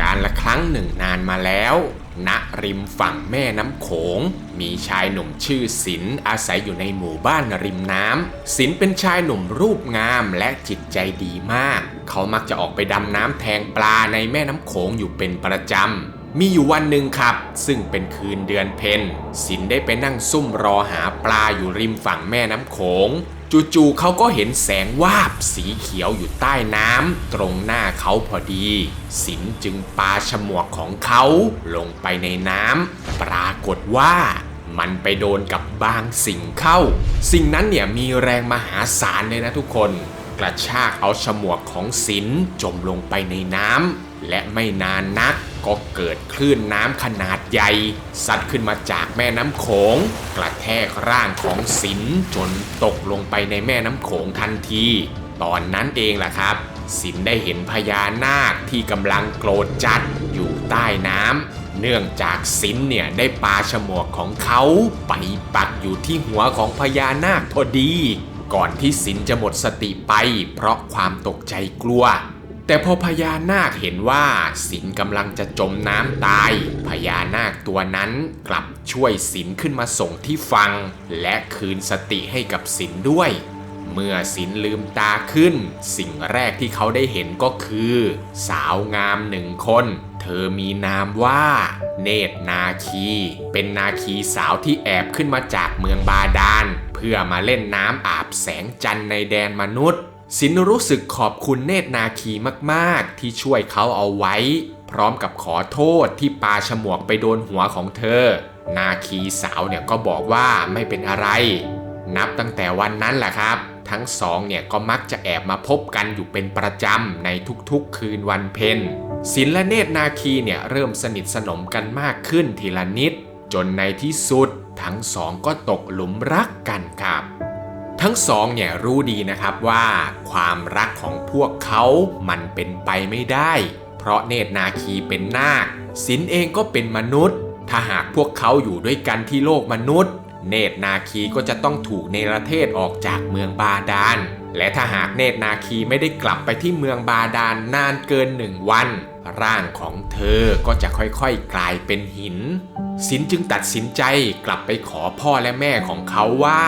การละครั้งหนึ่งนานมาแล้ว ณ ริมฝั่งแม่น้ำโขง มีชายหนุ่มชื่อศิลอาศัยอยู่ในหมู่บ้านริมน้ำศิลเป็นชายหนุ่มรูปงามและจิตใจดีมาก เขามักจะออกไปดำน้ำแทงปลาในแม่น้ำโขงอยู่เป็นประจำ มีอยู่วันหนึ่งครับ ซึ่งเป็นคืนเดือนเพ็ญศิลได้ไปนั่งซุ่มรอหาปลาอยู่ริมฝั่งแม่น้ำโขง จู่ๆเขาก็เห็นแสงวาบสีเขียวอยู่ใต้น้ำตรงหน้าเขาพอดี สินจึงปาฉมวกของเขาลงไปในน้ำปรากฏว่ามันไปโดนกับบางสิ่งเข้า สิ่งนั้นเนี่ยมีแรงมหาศาลเลยนะทุกคน กระชากเอาฉมวกของศิลจมลงไปในน้ำและไม่นานนัก ก็เกิดคลื่นน้ำขนาดใหญ่ซัดขึ้นมาจากแม่น้ำโขง กระแทกร่างของศิลจนตกลงไปในแม่น้ำโขงทันที ตอนนั้นเองล่ะครับศิลได้เห็นพญานาคที่กำลังโกรธจัดอยู่ใต้น้ำเนื่องจากศิลเนี่ยได้ปาฉมวกของเขาไปปักอยู่ที่หัวของพญานาคพอดี ก่อนที่ศิลจะหมดสติไปเพราะความตกใจกลัว แต่พอพญานาคเห็นว่าศิลกำลังจะจมน้ำตาย พญานาคตัวนั้นกลับช่วยศิลขึ้นมาส่งที่ฟัง และคืนสติให้กับศิลด้วย เมื่อศิลลืมตาขึ้น สิ่งแรกที่เขาได้เห็นก็คือ สาวงามหนึ่งคน เธอมีนามว่า เนตรนาคี เป็นนาคีสาวที่แอบขึ้นมาจากเมืองบาดาลเพื่อมาเล่นน้ำอาบแสงจันทร์ในแดนมนุษย์ สินรู้สึกขอบคุณเนตรนาคีมากๆ ที่ช่วยเขาเอาไว้ พร้อมกับขอโทษที่ปาฉมวกไปโดนหัวของเธอ นาคีสาวเนี่ยก็บอกว่าไม่เป็นอะไร นับตั้งแต่วันนั้นแหละครับ ทั้งสองเนี่ยก็มักจะแอบมาพบกันอยู่เป็นประจำในทุกๆคืนวันเพ็ญศิลและเนตรนาคีเนี่ยเริ่มสนิทสนมกันมากขึ้นทีละนิด จนในที่สุด ทั้งสองก็ตกหลุมรักกันครับ ทั้งสองเนี่ยรู้ดีนะครับว่าความรักของพวกเขามันเป็นไปไม่ได้ เพราะเนตรนาคีเป็นนาคศิลเองก็เป็นมนุษย์ ถ้าหากพวกเขาอยู่ด้วยกันที่โลกมนุษย์ เนตรนาคีก็จะต้องถูกเนรเทศออกจากเมืองบาดาล และถ้าหากเนตรนาคีไม่ได้กลับไปที่เมืองบาดาลนานเกินหนึ่งวัน ร่างของเธอก็จะค่อยๆกลายเป็นหิน สินจึงตัดสินใจกลับไปขอพ่อและแม่ของเขาว่า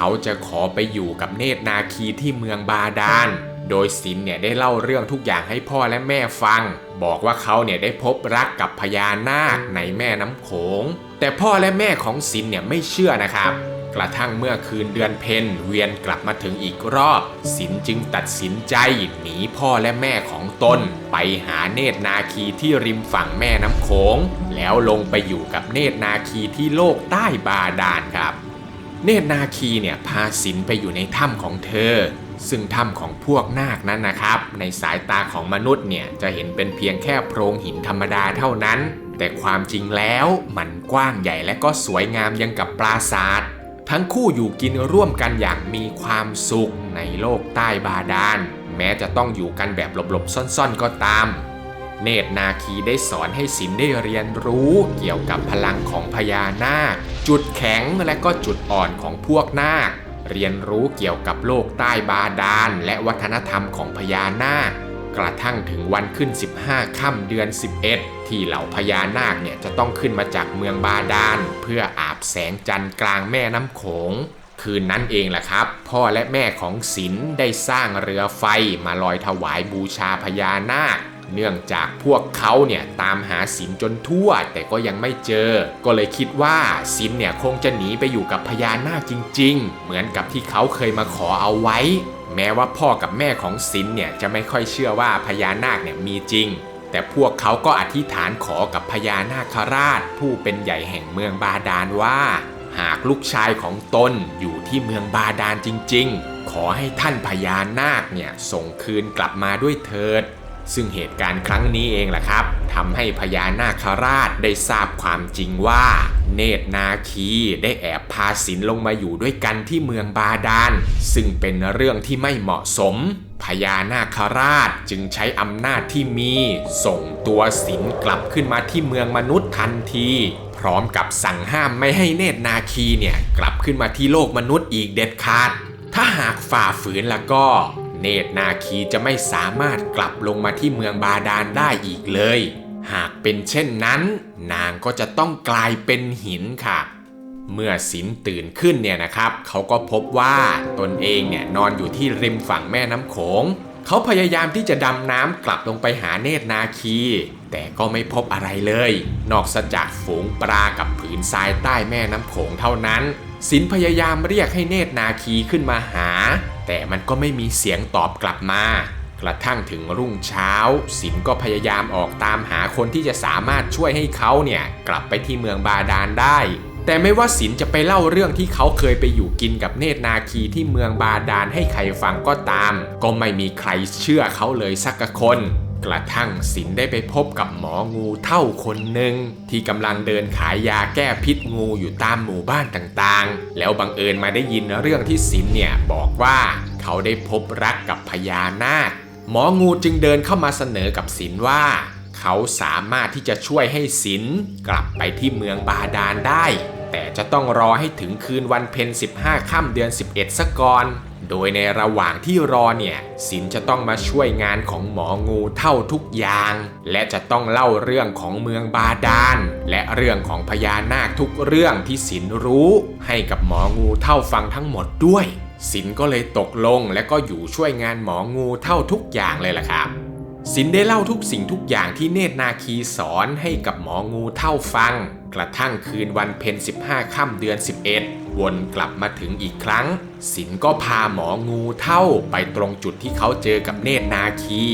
เขาจะขอไปอยู่กับเนตรนาคีที่เมืองบาดาล โดยสินเนี่ยได้เล่าเรื่องทุกอย่างให้พ่อและแม่ฟัง บอกว่าเขาเนี่ยได้พบรักกับพญานาคในแม่น้ำโขง แต่พ่อและแม่ของสินเนี่ยไม่เชื่อนะครับ กระทั่งเมื่อคืนเดือนเพ็ญเวียนกลับมาถึงอีกรอบ สินจึงตัดสินใจหนีพ่อและแม่ของตน ไปหาเนตรนาคีที่ริมฝั่งแม่น้ำโขง แล้วลงไปอยู่กับเนตรนาคีที่โลกใต้บาดาลครับ เนตรนาคีเนี่ยพาสินไปอยู่ในถ้ำของเธอ ซึ่งถ้ำของพวกนาคนั้นนะครับ ในสายตาของมนุษย์เนี่ยจะเห็นเป็นเพียงแค่โพรงหินธรรมดาเท่านั้น แต่ความจริงแล้วมันกว้างใหญ่และก็สวยงามยังกับปราสาททั้งคู่อยู่กินร่วมกันอย่างมีความสุขในโลกใต้บาดาลแม้จะต้องอยู่กันแบบหลบๆซ่อนๆก็ตาม เนตรนาคีได้สอนให้สินได้เรียนรู้เกี่ยวกับพลังของพญานาค จุดแข็งและก็จุดอ่อนของพวกนาค เรียนรู้เกี่ยวกับโลกใต้บาดาลและวัฒนธรรมของพญานาค กระทั่งถึงวันขึ้น 15 ค่ำเดือน 11 ที่เหล่าพญานาคเนี่ยจะต้องขึ้นมาจากเมืองบาดาลเพื่ออาบแสงจันทร์กลางแม่น้ำโขงคืนนั้นเองแหละครับ พ่อและแม่ของศิลได้สร้างเรือไฟมาลอยถวายบูชาพญานาค เนื่องจากพวกเขาเนี่ยตามหาศิลจนทั่ว แต่ก็ยังไม่เจอ ก็เลยคิดว่าศิลเนี่ยคงจะหนีไปอยู่กับพญานาคจริง ๆ เหมือนกับที่เขาเคยมาขอเอาไว้ แม้ว่าพ่อกับแม่ของศิลเนี่ยจะไม่ค่อยเชื่อว่าพญานาคเนี่ยมีจริง แต่พวกเขาก็อธิษฐานขอกับพญานาคราช ผู้เป็นใหญ่แห่งเมืองบาดาลว่า หากลูกชายของตนอยู่ที่เมืองบาดาลจริง ๆ ขอให้ท่านพญานาคเนี่ยส่งคืนกลับมาด้วยเถิด ซึ่งเหตุการณ์ครั้งนี้เองแหละครับทำให้พญานาคราชได้ทราบความจริงว่า เนตรนาคีได้แอบพาศิลลงมาอยู่ด้วยกันที่เมืองบาดาลซึ่งเป็นเรื่องที่ไม่เหมาะสม พญานาคราชจึงใช้อำนาจที่มี ส่งตัวศิลกลับขึ้นมาที่เมืองมนุษย์ทันทีพร้อมกับสั่งห้ามไม่ให้เนตรนาคีเนี่ยกลับขึ้นมาที่โลกมนุษย์อีกเด็ดขาด ถ้าหากฝ่าฝืนแล้วก็ เนตรนาคีจะไม่สามารถกลับลงมาที่เมืองบาดาลได้อีกเลย หากเป็นเช่นนั้น นางก็จะต้องกลายเป็นหินค่ะ เมื่อสินตื่นขึ้นเนี่ยนะครับ เขาก็พบว่าตนเองเนี่ยนอนอยู่ที่ริมฝั่งแม่น้ำโขง เขาพยายามที่จะดำน้ำกลับลงไปหาเนตรนาคี แต่ก็ไม่พบอะไรเลย นอกจากฝูงปลากับผืนทรายใต้แม่น้ำโขงเท่านั้น สินพยายามเรียกให้เนตรนาคีขึ้นมาหา แต่มันก็ไม่มีเสียงตอบกลับมา กระทั่งถึงรุ่งเช้า สินก็พยายามออกตามหาคนที่จะสามารถช่วยให้เขาเนี่ยกลับไปที่เมืองบาดาลได้ แต่ไม่ว่าสินจะไปเล่าเรื่องที่เขาเคยไปอยู่กินกับเนตรนาคีที่เมืองบาดาลให้ใครฟังก็ตาม ก็ไม่มีใครเชื่อเขาเลยสักคน กระทั่งสินได้ไปพบกับหมองูเท่าคนหนึ่งที่กำลังเดินขายยาแก้พิษงูอยู่ตามหมู่บ้านต่างๆ แล้วบังเอิญมาได้ยินเรื่องที่สินเนี่ยบอกว่าเขาได้พบรักกับพญานาค หมองูจึงเดินเข้ามาเสนอกับสินว่า เขาสามารถที่จะช่วยให้สินกลับไปที่เมืองบาดาลได้ แต่จะต้องรอให้ถึงคืนวันเพ็ญ15 ค่ำเดือน 11ซะก่อน โดยในระหว่างที่รอเนี่ยสินจะต้องมาช่วยงานของหมองูเท่าทุกอย่าง และจะต้องเล่าเรื่องของเมืองบาดาลและเรื่องของพญานาคทุกเรื่องที่สินรู้ ให้กับหมองูเท่าฟังทั้งหมดด้วย สินก็เลยตกลงและก็อยู่ช่วยงานหมองูเท่าทุกอย่างเลยล่ะครับสินได้เล่าทุกสิ่งทุกอย่างที่เนตรนาคีสอนให้กับหมองูเท่าฟัง กระทั่งคืนวันเพ็ญ15 ค่ำเดือน 11 วนกลับมาถึงอีกครั้ง สินก็พาหมองูเท่าไปตรงจุดที่เขาเจอกับเนตรนาคี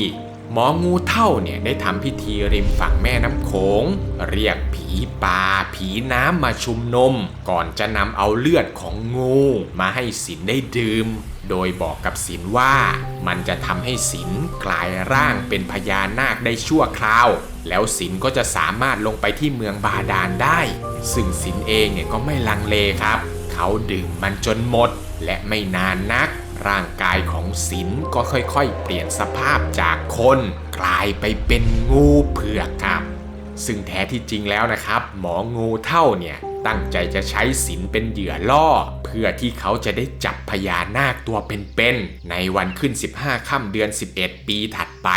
หมองูเท่าเนี่ยได้ทำพิธีริมฝั่งแม่น้ำโขง เรียกผีป่าผีน้ำมาชุมนุม ก่อนจะนำเอาเลือดของงูมาให้สินได้ดื่ม โดยบอกกับสินว่ามันจะทำให้สินกลายร่างเป็นพญานาคได้ชั่วคราวแล้วสินก็จะสามารถลงไปที่เมืองบาดาลได้ ซึ่งสินเองเนี่ยก็ไม่ลังเลครับ เขาดื่มมันจนหมด และไม่นานนัก ร่างกายของสินก็ค่อยๆ เปลี่ยนสภาพจากคน กลายไปเป็นงูเผือกครับ ซึ่งแท้ที่จริงแล้วนะครับ หมองูเท่าเนี่ยตั้งใจจะใช้สินเป็นเหยื่อล่อ เพื่อที่เขาจะได้จับพญานาคตัวเป็นๆในวันขึ้น 15 ค่ำเดือน 11 ปีถัดไป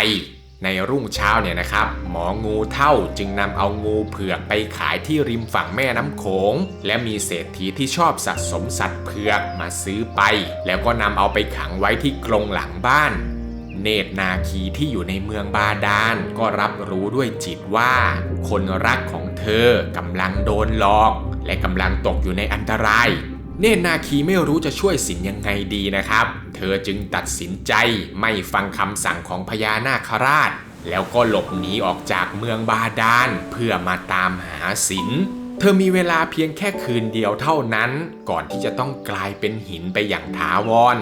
ในรุ่งเช้าเนี่ยนะครับ หมองูเท่าจึงนำเอางูเผือกไปขายที่ริมฝั่งแม่น้ำโขง และมีเศรษฐีที่ชอบสะสมสัตว์เผือกมาซื้อไป แล้วก็นำเอาไปขังไว้ที่กรงหลังบ้าน เนตรนาคีที่อยู่ในเมืองบาดาลก็รับรู้ด้วยจิตว่า คนรักของเธอกำลังโดนหลอก และกำลังตกอยู่ในอันตราย เนตรนาคีไม่รู้จะช่วยสินยังไงดีนะครับ เธอจึงตัดสินใจไม่ฟังคำสั่งของพญานาคราช แล้วก็หลบหนีออกจากเมืองบาดาลเพื่อมาตามหาสินเธอมีเวลาเพียงแค่คืนเดียวเท่านั้น ก่อนที่จะต้องกลายเป็นหินไปอย่างถาวร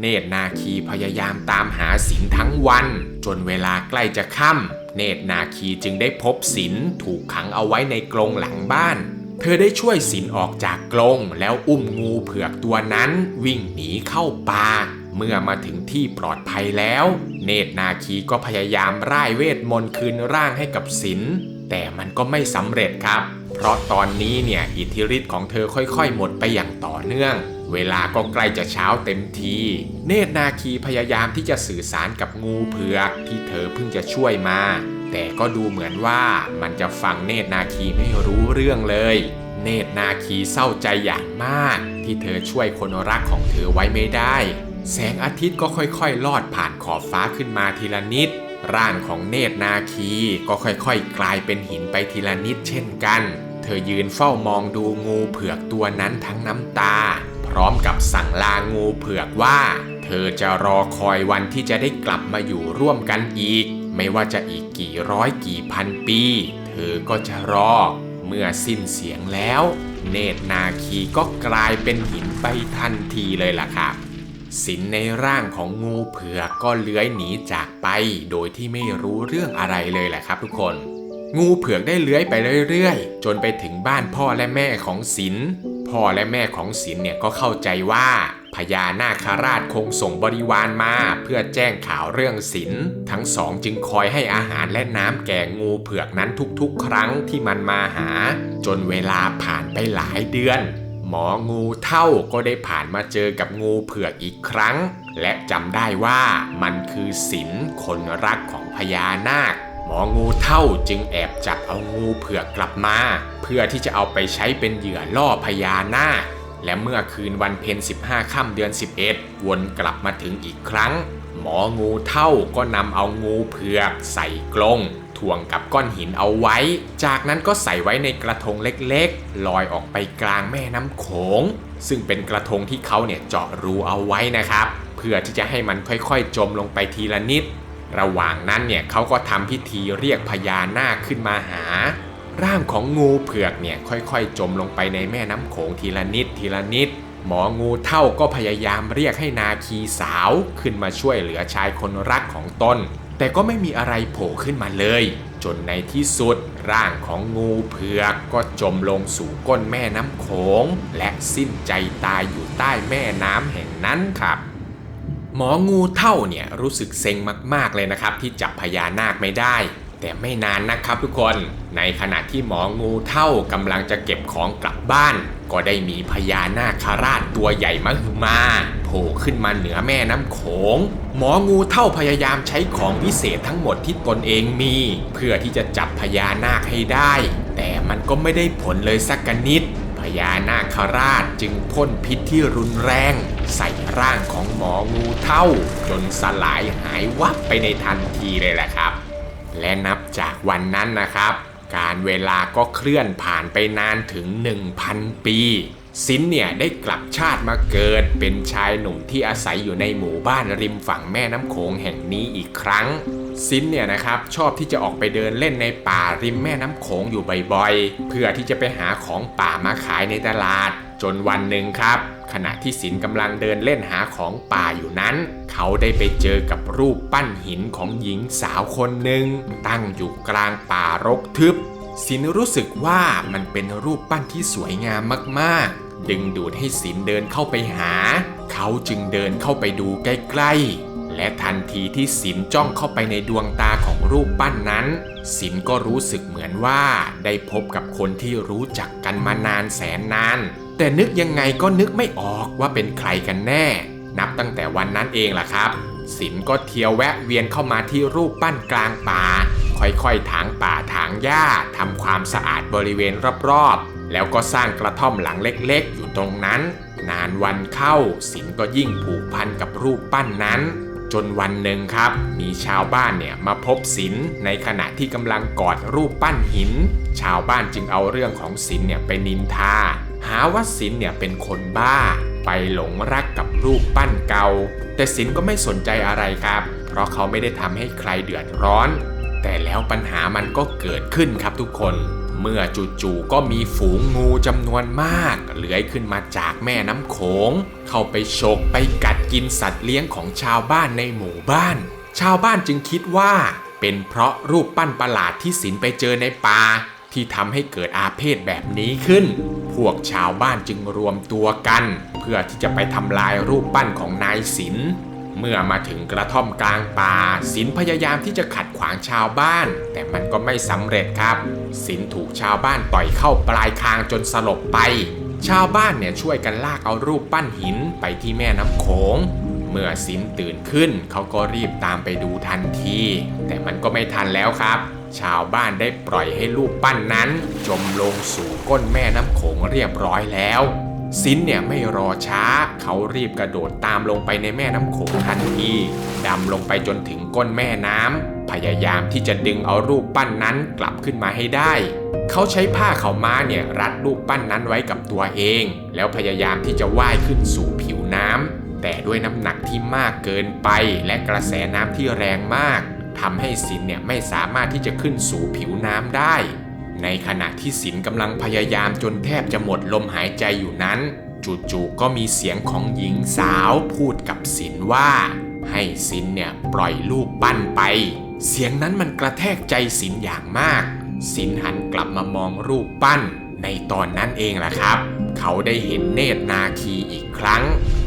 เนตรนาคีพยายามตามหาสินทั้งวัน จนเวลาใกล้จะค่ำเนตรนาคีจึงได้พบสินถูกขังเอาไว้ในกรงหลังบ้าน เธอได้ช่วยสินออกจากกรงแล้วอุ้มงูเผือกตัวนั้นวิ่งหนีเข้าป่า เมื่อมาถึงที่ปลอดภัยแล้ว เนตรนาคีก็พยายามร่ายเวทมนต์คืนร่างให้กับสินแต่มันก็ไม่สำเร็จครับ เพราะตอนนี้เนี่ยอิทธิฤทธิ์ของเธอค่อยๆ หมดไปอย่างต่อเนื่อง เวลาก็ใกล้จะเช้าเต็มที เนตรนาคีพยายามที่จะสื่อสารกับงูเผือกที่เธอเพิ่งจะช่วยมา แต่ก็ดูเหมือนว่ามันจะฟังเนตรนาคีไม่รู้เรื่องเลย เนตรนาคีเศร้าใจอย่างมาก ที่เธอช่วยคนรักของเธอไว้ไม่ได้ แสงอาทิตย์ก็ค่อยๆ ลอดผ่านขอบฟ้าขึ้นมาทีละนิด ร่างของเนตรนาคีก็ค่อยๆ กลายเป็นหินไปทีละนิดเช่นกัน เธอยืนเฝ้ามองดูงูเผือกตัวนั้นทั้งน้ำตา พร้อมกับสั่งลางูเผือกว่า เธอจะรอคอยวันที่จะได้กลับมาอยู่ร่วมกันอีก ไม่ว่าจะอีกกี่ร้อยกี่พันปี เธอก็จะรอ เมื่อสิ้นเสียงแล้ว เนตรนาคีก็กลายเป็นหินไปทันทีเลยล่ะครับสินในร่างของงูเผือกก็เลื้อยหนีจากไป โดยที่ไม่รู้เรื่องอะไรเลยแหละครับทุกคน งูเผือกได้เลื้อยไปเรื่อยๆ จนไปถึงบ้านพ่อและแม่ของสินพ่อและแม่ของสินเนี่ยก็เข้าใจว่าพญานาคราชคงส่งบริวารมา เพื่อแจ้งข่าวเรื่องสินทั้งสองจึงคอยให้อาหารและน้ำแก่งูเผือกนั้นทุกๆ ครั้งที่มันมาหา จนเวลาผ่านไปหลายเดือน หมองูเท่าก็ได้ผ่านมาเจอกับงูเผือกอีกครั้ง และจำได้ว่ามันคือศิลคนรักของพญานาค มองูเท่าจึงแอบจับเอางูเผือกกลับมา เพื่อที่จะเอาไปใช้เป็นเหยื่อล่อพญานาคและเมื่อคืนวันเพ็ญ15 ค่ำเดือน 11 วนกลับมาถึงอีกครั้ง หมองูเท่าก็นำเอางูเผือกใส่กรงถ่วงกับก้อนหินเอาไว้ จากนั้นก็ใส่ไว้ในกระทงเล็กๆ ลอยออกไปกลางแม่น้ำโขง ซึ่งเป็นกระทงที่เขาเนี่ยเจาะรูเอาไว้นะครับ เพื่อที่จะให้มันค่อยๆ จมลงไปทีละนิด ระหว่างนั้นเนี่ยเขาก็ทำพิธีเรียกพญานาคขึ้นมาหา ร่างของงูเผือกเนี่ยค่อยๆ จมลงไปในแม่น้ำโขงทีละนิดทีละนิด หมองูเท่าก็พยายามเรียกให้นาคีสาวขึ้นมาช่วยเหลือชายคนรักของตน แต่ก็ไม่มีอะไรโผล่ขึ้นมาเลย จนในที่สุดร่างของงูเผือกก็จมลงสู่ก้นแม่น้ำโขง และสิ้นใจตายอยู่ใต้แม่น้ำแห่งนั้นครับ หมองูเท่าเนี่ยรู้สึกเซ็งมากๆเลยนะครับ ที่จับพญานาคไม่ได้ แต่ไม่นานนะครับทุกคน ในขณะที่หมองูเท่ากำลังจะเก็บของกลับบ้าน ก็ได้มีพญานาคราชตัวใหญ่มหึมาโผล่ขึ้นมาเหนือแม่น้ำโขง หมองูเท่าพยายามใช้ของวิเศษทั้งหมดที่ตนเองมี เพื่อที่จะจับพญานาคให้ได้ แต่มันก็ไม่ได้ผลเลยสักนิดพญานาคราชจึงพ่นพิษที่รุนแรง ใส่ร่างของหมองูเท่า จนสลายหายวับไปในทันทีเลยแหละครับ และนับจากวันนั้นนะครับ การเวลาก็เคลื่อนผ่านไปนานถึง 1,000 ปีซินเนี่ยได้กลับชาติมาเกิดเป็นชายหนุ่มที่อาศัยอยู่ในหมู่บ้านริมฝั่งแม่น้ำโขงแห่งนี้อีกครั้ง ซินเนี่ยนะครับชอบที่จะออกไปเดินเล่นในป่าริมแม่น้ำโขงอยู่บ่อยๆ เพื่อที่จะไปหาของป่ามาขายในตลาด จนวันหนึ่งครับ ขณะที่สินกำลังเดินเล่นหาของป่าอยู่นั้น เขาได้ไปเจอกับรูปปั้นหินของหญิงสาวคนหนึ่ง ตั้งอยู่กลางป่ารกทึบสินรู้สึกว่ามันเป็นรูปปั้นที่สวยงามมากๆ ดึงดูดให้สินเดินเข้าไปหา เขาจึงเดินเข้าไปดูใกล้ๆ และทันทีที่สินจ้องเข้าไปในดวงตาของรูปปั้นนั้นสินก็รู้สึกเหมือนว่าได้พบกับคนที่รู้จักกันมานานแสนนาน แต่นึกยังไงก็นึกไม่ออกว่าเป็นใครกันแน่ นับตั้งแต่วันนั้นเองล่ะครับสินก็เที่ยวแวะเวียนเข้ามาที่รูปปั้นกลางป่า ค่อยๆ ถางป่าถางหญ้าทำความสะอาดบริเวณรอบๆ แล้วก็สร้างกระท่อมหลังเล็กๆ อยู่ตรงนั้น นานวันเข้าสินก็ยิ่งผูกพันกับรูปปั้นนั้น จนวันหนึ่งครับ มีชาวบ้านเนี่ยมาพบศิลในขณะที่กำลังกอดรูปปั้นหิน ชาวบ้านจึงเอาเรื่องของศิลเนี่ยไปนินทา หาว่าศิลเนี่ยเป็นคนบ้า ไปหลงรักกับรูปปั้นเก่าแต่ศิลก็ไม่สนใจอะไรครับ เพราะเขาไม่ได้ทำให้ใครเดือดร้อน แต่แล้วปัญหามันก็เกิดขึ้นครับทุกคน เมื่อจู่ๆก็มีฝูงงูจำนวนมากเลื้อยขึ้นมาจากแม่น้ำโขง เข้าไปฉกไปกัดกินสัตว์เลี้ยงของชาวบ้านในหมู่บ้าน ชาวบ้านจึงคิดว่าเป็นเพราะรูปปั้นประหลาดที่ศิลไปเจอในป่า ที่ทำให้เกิดอาเพศแบบนี้ขึ้น พวกชาวบ้านจึงรวมตัวกัน เพื่อที่จะไปทำลายรูปปั้นของนายศิลเมื่อมาถึงกระท่อมกลางป่าศิลพยายามที่จะขัดขวางชาวบ้าน แต่มันก็ไม่สำเร็จครับศิลถูกชาวบ้านต่อยเข้าปลายคางจนสลบไป ชาวบ้านเนี่ยช่วยกันลากเอารูปปั้นหินไปที่แม่น้ำโขงเมื่อสินตื่นขึ้นเขาก็รีบตามไปดูทันที แต่มันก็ไม่ทันแล้วครับ ชาวบ้านได้ปล่อยให้รูปปั้นนั้น จมลงสู่ก้นแม่น้ำโขงเรียบร้อยแล้วสินเนี่ยไม่รอช้า เขารีบกระโดดตามลงไปในแม่น้ำโขงทันทีดำลงไปจนถึงก้นแม่น้ำพยายามที่จะดึงเอารูปปั้นนั้นกลับขึ้นมาให้ได้ เขาใช้ผ้าขาวม้าเนี่ยรัดรูปปั้นนั้นไว้กับตัวเอง แล้วพยายามที่จะว่ายขึ้นสู่ผิวน้ำแต่ด้วยน้ำหนักที่มากเกินไปและกระแสน้ำที่แรงมาก ทำให้สินเนี่ยไม่สามารถที่จะขึ้นสู่ผิวน้ำได้ ในขณะที่สินกำลังพยายามจนแทบจะหมดลมหายใจอยู่นั้น จู่ๆก็มีเสียงของหญิงสาวพูดกับสินว่า ให้สินเนี่ยปล่อยลูกปั้นไป เสียงนั้นมันกระแทกใจสินอย่างมาก สินหันกลับมามองรูปปั้น ในตอนนั้นเองล่ะครับ เขาได้เห็นเนตรนาคีอีกครั้ง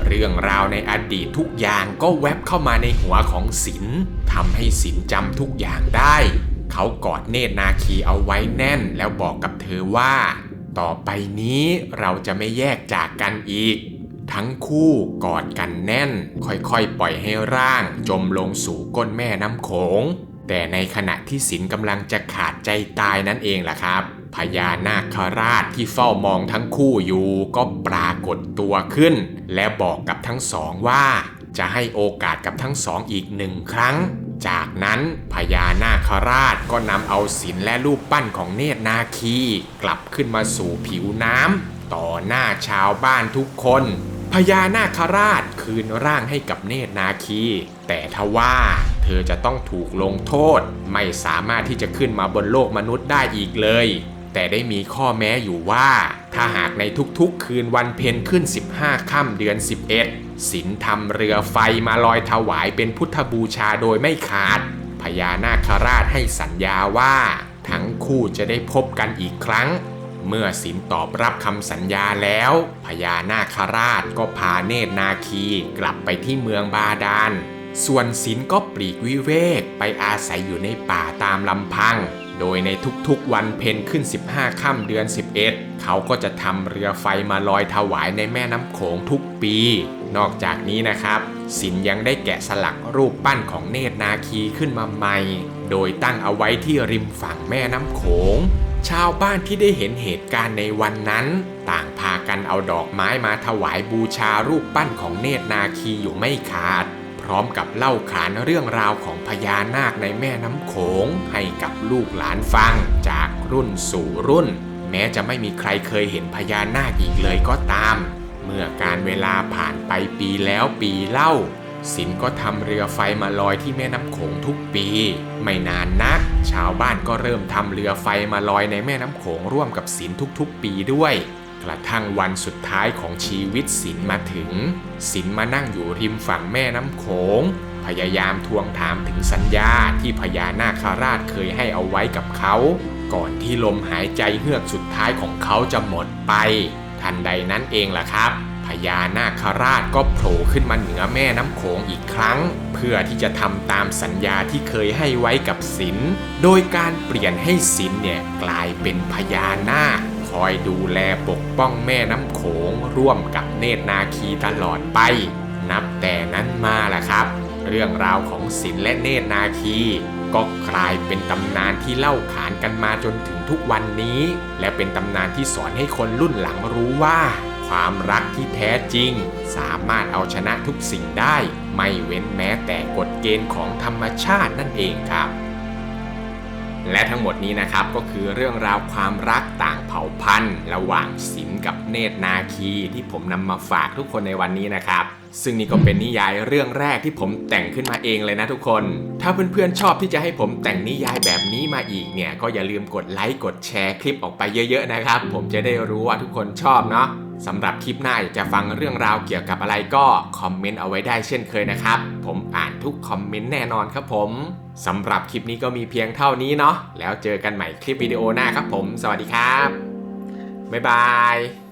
เรื่องราวในอดีตทุกอย่างก็แวบเข้ามาในหัวของสินทำให้สินจำทุกอย่างได้ เขากอดเนตรนาคีเอาไว้แน่นแล้วบอกกับเธอว่า ต่อไปนี้เราจะไม่แยกจากกันอีก ทั้งคู่กอดกันแน่น ค่อยๆ ปล่อยให้ร่าง จมลงสู่ก้นแม่น้ำโขงแต่ในขณะที่สินกำลังจะขาดใจตายนั่นเองล่ะครับ พญานาคราชที่เฝ้ามองทั้งคู่อยู่ก็ปรากฏตัวขึ้น และบอกกับทั้งสองว่า จะให้โอกาสกับทั้งสองอีกหนึ่งครั้ง จากนั้นพญานาคราชก็นำเอาศิลและรูปปั้นของเนตรนาคี กลับขึ้นมาสู่ผิวน้ำต่อหน้าชาวบ้านทุกคนพญานาคราชคืนร่างให้กับเนตรนาคี แต่ทว่าเธอจะต้องถูกลงโทษ ไม่สามารถที่จะขึ้นมาบนโลกมนุษย์ได้อีกเลย แต่ได้มีข้อแม้อยู่ว่า ถ้าหากในทุกๆ คืนวันเพ็ญขึ้น 15ค่ำเดือน 11สินทำเรือไฟมาลอยถวายเป็นพุทธบูชาโดยไม่ขาด พญานาคราชให้สัญญาว่า ทั้งคู่จะได้พบกันอีกครั้ง เมื่อสินตอบรับคำสัญญาแล้ว พญานาคราชก็พาเนตรนาคีกลับไปที่เมืองบาดาลส่วนสินก็ปลีกวิเวกไปอาศัยอยู่ในป่าตามลำพัง โดยในทุกๆวันเพ็ญขึ้น 15 ค่ำเดือน 11 เขาก็จะทำเรือไฟมาลอยถวายในแม่น้ำโขงทุกปี นอกจากนี้นะครับ สินยังได้แกะสลักรูปปั้นของเนตรนาคีขึ้นมาใหม่ โดยตั้งเอาไว้ที่ริมฝั่งแม่น้ำโขง ชาวบ้านที่ได้เห็นเหตุการณ์ในวันนั้น ต่างพากันเอาดอกไม้มาถวายบูชารูปปั้นของเนตรนาคีอยู่ไม่ขาด พร้อมกับเล่าขานเรื่องราวของพญานาคในแม่น้ำโขงให้กับลูกหลานฟังจากรุ่นสู่รุ่น แม้จะไม่มีใครเคยเห็นพญานาคอีกเลยก็ตาม เมื่อการเวลาผ่านไปปีแล้วปีเล่า สินก็ทำเรือไฟมาลอยที่แม่น้ำโขงทุกปี ไม่นานนัก ชาวบ้านก็เริ่มทำเรือไฟมาลอยในแม่น้ำโขงร่วมกับสินทุกๆ ปีด้วย กระทั่งวันสุดท้ายของชีวิตสินมาถึง สินมานั่งอยู่ริมฝั่งแม่น้ำโขง พยายามทวงถามถึงสัญญาที่พญานาคราชเคยให้เอาไว้กับเขา ก่อนที่ลมหายใจเฮือกสุดท้ายของเขาจะหมดไป ทันใดนั้นเองล่ะครับพญานาคราชก็โผล่ขึ้นมาเหนือแม่น้ำโขงอีกครั้ง เพื่อที่จะทำตามสัญญาที่เคยให้ไว้กับศิลโดยการเปลี่ยนให้ศิลเนี่ยกลายเป็นพญานาคค อยดูแลปกป้องแม่น้ำโขงร่วมกับเนตรนาคีตลอดไป นับแต่นั้นมาล่ะครับ เรื่องราวของศิลและเนตรนาคี ก็กลายเป็นตำนานที่เล่าขานกันมาจนถึงทุกวันนี้ และเป็นตำนานที่สอนให้คนรุ่นหลังรู้ว่า ความรักที่แท้จริง สามารถเอาชนะทุกสิ่งได้ ไม่เว้นแม้แต่กฎเกณฑ์ของธรรมชาตินั่นเองครับ และทั้งหมดนี้นะครับก็คือเรื่องราวความรักต่างเผ่าพันธุ์ ระหว่างศิลกับเนตรนาคีที่ผมนำมาฝากทุกคนในวันนี้นะครับซึ่งนี่ก็เป็นนิยายเรื่องแรกที่ผมแต่งขึ้นมาเองเลยนะทุกคน ถ้าเพื่อนๆชอบที่จะให้ผมแต่งนิยายแบบนี้มาอีกเนี่ย ก็อย่าลืมกดไลค์กดแชร์คลิปออกไปเยอะๆนะครับ ผมจะได้รู้ว่าทุกคนชอบเนาะสำหรับคลิปหน้าอยากจะฟังเรื่องราวเกี่ยวกับอะไรก็คอมเมนต์เอาไว้ได้เช่นเคยนะครับ ผมอ่านทุกคอมเมนต์แน่นอนครับผมสำหรับคลิปนี้ก็มีเพียงเท่านี้เนาะแล้วเจอกันใหม่คลิปวิดีโอหน้าครับผม สวัสดีครับ บ๊ายบาย